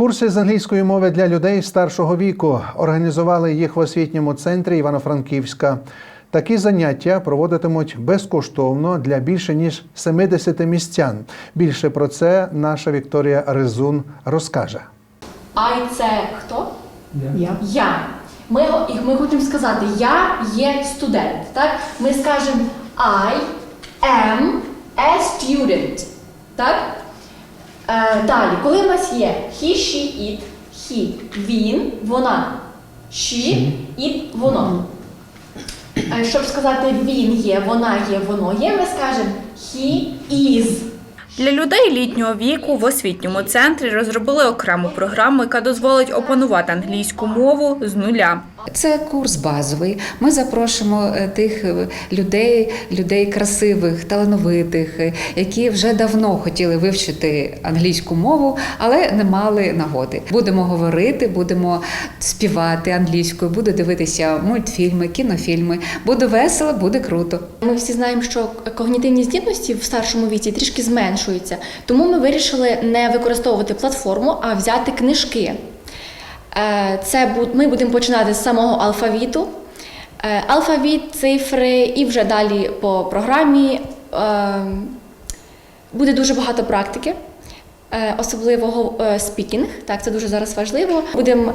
Курси з англійської мови для людей старшого віку організували їх в освітньому центрі Івано-Франківська. Такі заняття проводитимуть безкоштовно для більше ніж 70 містян. Більше про це наша Вікторія Резун розкаже. I – це хто? Я. Я. Ми, ми хочемо сказати, я є студент. Так? Ми скажемо I am a student. Так? Е, далі, коли в нас є he, she, it, he, він, вона, she, it, воно. Е, щоб сказати він є, вона є, воно є, ми скажемо he is. Для людей літнього віку в освітньому центрі розробили окрему програму, яка дозволить опанувати англійську мову з нуля. Це курс базовий. Ми запрошуємо е, тих е, людей, людей красивих, талановитих, е, які вже давно хотіли вивчити англійську мову, але не мали нагоди. Будемо говорити, будемо співати англійською, буду дивитися мультфільми, кінофільми. Буде весело, буде круто. Ми всі знаємо, що когнітивні здібності в старшому віці трішки зменшуються. Тому ми вирішили не використовувати платформу, а взяти книжки. Е, Це ми будемо починати з самого алфавіту. Е, Алфавіт, цифри і вже далі по програмі е, буде дуже багато практики. Особливо спікінг, так це дуже зараз важливо. Будемо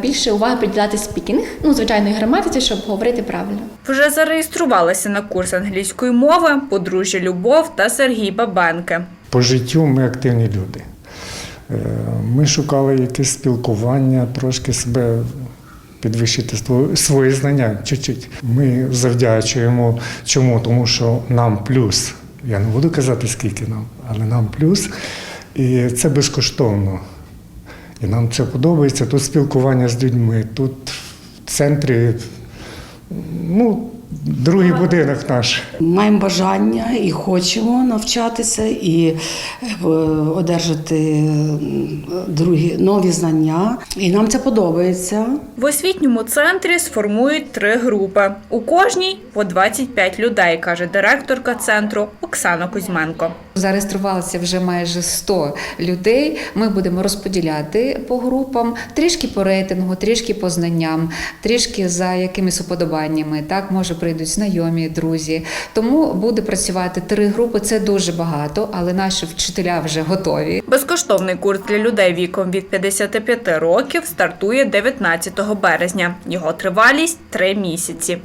більше уваги приділяти спікінг, ну звичайно, і граматиці, щоб говорити правильно. Вже зареєструвалися на курс англійської мови подружжя Любов та Сергій Бабенки. По життю ми активні люди. Е, Ми шукали якесь спілкування, трошки себе підвищити свої знання чуть-чуть. Ми завдячуємо чому? Тому що нам плюс. Я не буду казати, скільки нам, але нам плюс. І це безкоштовно. І нам це подобається. Тут спілкування з людьми, тут в центрі, ну, другий будинок наш. Маємо бажання і хочемо навчатися і е, одержати другі нові знання. І нам це подобається. В освітньому центрі сформують три групи. У кожній по 25 людей, каже директорка центру Оксана Кузьменко. Зареєструвалося вже майже 100 людей. Ми будемо розподіляти по групам, трішки по рейтингу, трішки по знанням, трішки за якимись уподобаннями. Так, може прийдуть знайомі, друзі. Тому буде працювати три групи. Це дуже багато, але наші вчителя вже готові. Безкоштовний курс для людей віком від 55 років стартує 19 березня. Його тривалість три місяці.